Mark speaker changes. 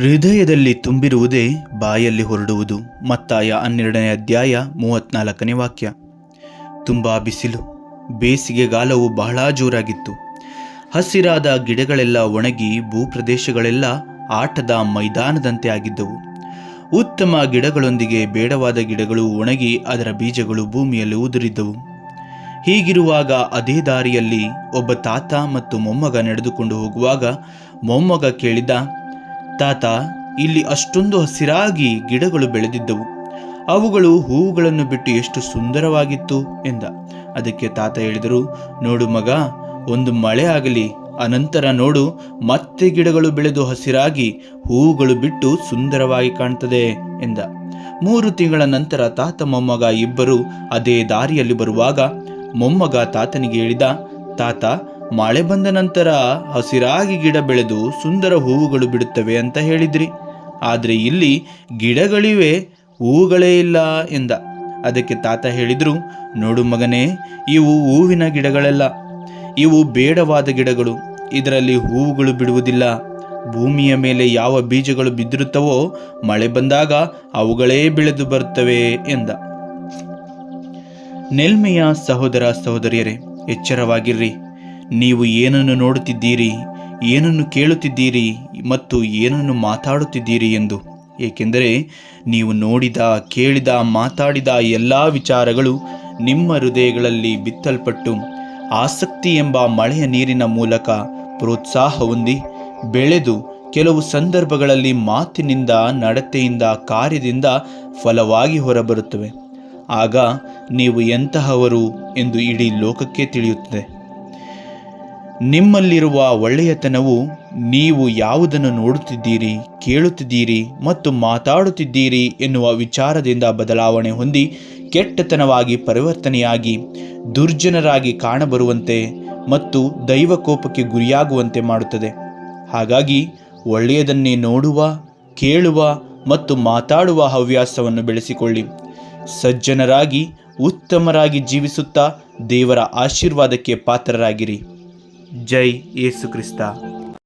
Speaker 1: ಹೃದಯದಲ್ಲಿ ತುಂಬಿರುವುದೇ ಬಾಯಲ್ಲಿ ಹೊರಡುವುದು. ಮತ್ತಾಯ ಹನ್ನೆರಡನೇ ಅಧ್ಯಾಯ ಮೂವತ್ನಾಲ್ಕನೇ ವಾಕ್ಯ. ತುಂಬ ಬಿಸಿಲು ಬೇಸಿಗೆಗಾಲವು ಬಹಳ ಜೋರಾಗಿತ್ತು. ಹಸಿರಾದ ಗಿಡಗಳೆಲ್ಲ ಒಣಗಿ ಭೂಪ್ರದೇಶಗಳೆಲ್ಲ ಆಟದ ಮೈದಾನದಂತೆ ಆಗಿದ್ದವು. ಉತ್ತಮ ಗಿಡಗಳೊಂದಿಗೆ ಬೇಡವಾದ ಗಿಡಗಳು ಒಣಗಿ ಅದರ ಬೀಜಗಳು ಭೂಮಿಯಲ್ಲಿ ಉದುರಿದ್ದವು. ಹೀಗಿರುವಾಗ ಅದೇ ದಾರಿಯಲ್ಲಿ ಒಬ್ಬ ತಾತ ಮತ್ತು ಮೊಮ್ಮಗ ನಡೆದುಕೊಂಡು ಹೋಗುವಾಗ ಮೊಮ್ಮಗ ಕೇಳಿದ ತಾತ, ಇಲ್ಲಿ ಅಷ್ಟೊಂದು ಹಸಿರಾಗಿ ಗಿಡಗಳು ಬೆಳೆದಿದ್ದವು. ಅವುಗಳು ಹೂವುಗಳನ್ನು ಬಿಟ್ಟು ಎಷ್ಟು ಸುಂದರವಾಗಿತ್ತು ಎಂದ. ಅದಕ್ಕೆ ತಾತ ಹೇಳಿದರು, ನೋಡು ಮಗ, ಒಂದು ಮಳೆ ಆಗಲಿ, ಅನಂತರ ನೋಡು, ಮತ್ತೆ ಗಿಡಗಳು ಬೆಳೆದು ಹಸಿರಾಗಿ ಹೂವುಗಳು ಬಿಟ್ಟು ಸುಂದರವಾಗಿ ಕಾಣ್ತದೆ ಎಂದ. ಮೂರು ತಿಂಗಳ ನಂತರ ತಾತ ಮೊಮ್ಮಗ ಇಬ್ಬರು ಅದೇ ದಾರಿಯಲ್ಲಿ ಬರುವಾಗ ಮೊಮ್ಮಗ ತಾತನಿಗೆ ಹೇಳಿದ, ತಾತ ಮಳೆ ಬಂದ ನಂತರ ಹಸಿರಾಗಿ ಗಿಡ ಬೆಳೆದು ಸುಂದರ ಹೂವುಗಳು ಬಿಡುತ್ತವೆ ಅಂತ ಹೇಳಿದ್ರಿ. ಆದರೆ ಇಲ್ಲಿ ಗಿಡಗಳಿವೆ, ಹೂವುಗಳೇ ಇಲ್ಲ ಎಂದ. ಅದಕ್ಕೆ ತಾತ ಹೇಳಿದರು, ನೋಡು ಮಗನೇ, ಇವು ಹೂವಿನ ಗಿಡಗಳೆಲ್ಲ. ಇವು ಬೇಡವಾದ ಗಿಡಗಳು. ಇದರಲ್ಲಿ ಹೂವುಗಳು ಬಿಡುವುದಿಲ್ಲ. ಭೂಮಿಯ ಮೇಲೆ ಯಾವ ಬೀಜಗಳು ಬಿದ್ದಿರುತ್ತವೋ, ಮಳೆ ಬಂದಾಗ ಅವುಗಳೇ ಬೆಳೆದು ಬರುತ್ತವೆ ಎಂದ. ನೆಲ್ಮೆಯ ಸಹೋದರ ಸಹೋದರಿಯರೇ, ಎಚ್ಚರವಾಗಿರ್ರಿ. ನೀವು ಏನನ್ನು ನೋಡುತ್ತಿದ್ದೀರಿ, ಏನನ್ನು ಕೇಳುತ್ತಿದ್ದೀರಿ ಮತ್ತು ಏನನ್ನು ಮಾತಾಡುತ್ತಿದ್ದೀರಿ ಎಂದು. ಏಕೆಂದರೆ ನೀವು ನೋಡಿದ, ಕೇಳಿದ, ಮಾತಾಡಿದ ಎಲ್ಲ ವಿಚಾರಗಳು ನಿಮ್ಮ ಹೃದಯಗಳಲ್ಲಿ ಬಿತ್ತಲ್ಪಟ್ಟು ಆಸಕ್ತಿ ಎಂಬ ಮಳೆಯ ನೀರಿನ ಮೂಲಕ ಪ್ರೋತ್ಸಾಹ ಹೊಂದಿ, ಬೆಳೆದು ಕೆಲವು ಸಂದರ್ಭಗಳಲ್ಲಿ ಮಾತಿನಿಂದ, ನಡತೆಯಿಂದ, ಕಾರ್ಯದಿಂದ ಫಲವಾಗಿ ಹೊರಬರುತ್ತವೆ. ಆಗ ನೀವು ಎಂತಹವರು ಎಂದು ಇಡೀ ಲೋಕಕ್ಕೆ ತಿಳಿಯುತ್ತದೆ. ನಿಮ್ಮಲ್ಲಿರುವ ಒಳ್ಳೆಯತನವು ನೀವು ಯಾವುದನ್ನು ನೋಡುತ್ತಿದ್ದೀರಿ, ಕೇಳುತ್ತಿದ್ದೀರಿ ಮತ್ತು ಮಾತಾಡುತ್ತಿದ್ದೀರಿ ಎನ್ನುವ ವಿಚಾರದಿಂದ ಬದಲಾವಣೆ ಹೊಂದಿ ಕೆಟ್ಟತನವಾಗಿ ಪರಿವರ್ತನೆಯಾಗಿ, ದುರ್ಜನರಾಗಿ ಕಾಣಬರುವಂತೆ ಮತ್ತು ದೈವಕೋಪಕ್ಕೆ ಗುರಿಯಾಗುವಂತೆ ಮಾಡುತ್ತದೆ. ಹಾಗಾಗಿ ಒಳ್ಳೆಯದನ್ನೇ ನೋಡುವ, ಕೇಳುವ ಮತ್ತು ಮಾತಾಡುವ ಹವ್ಯಾಸವನ್ನು ಬೆಳೆಸಿಕೊಳ್ಳಿ. ಸಜ್ಜನರಾಗಿ, ಉತ್ತಮರಾಗಿ ಜೀವಿಸುತ್ತಾ ದೇವರ ಆಶೀರ್ವಾದಕ್ಕೆ ಪಾತ್ರರಾಗಿರಿ. జై యేసుక్రీస్తా.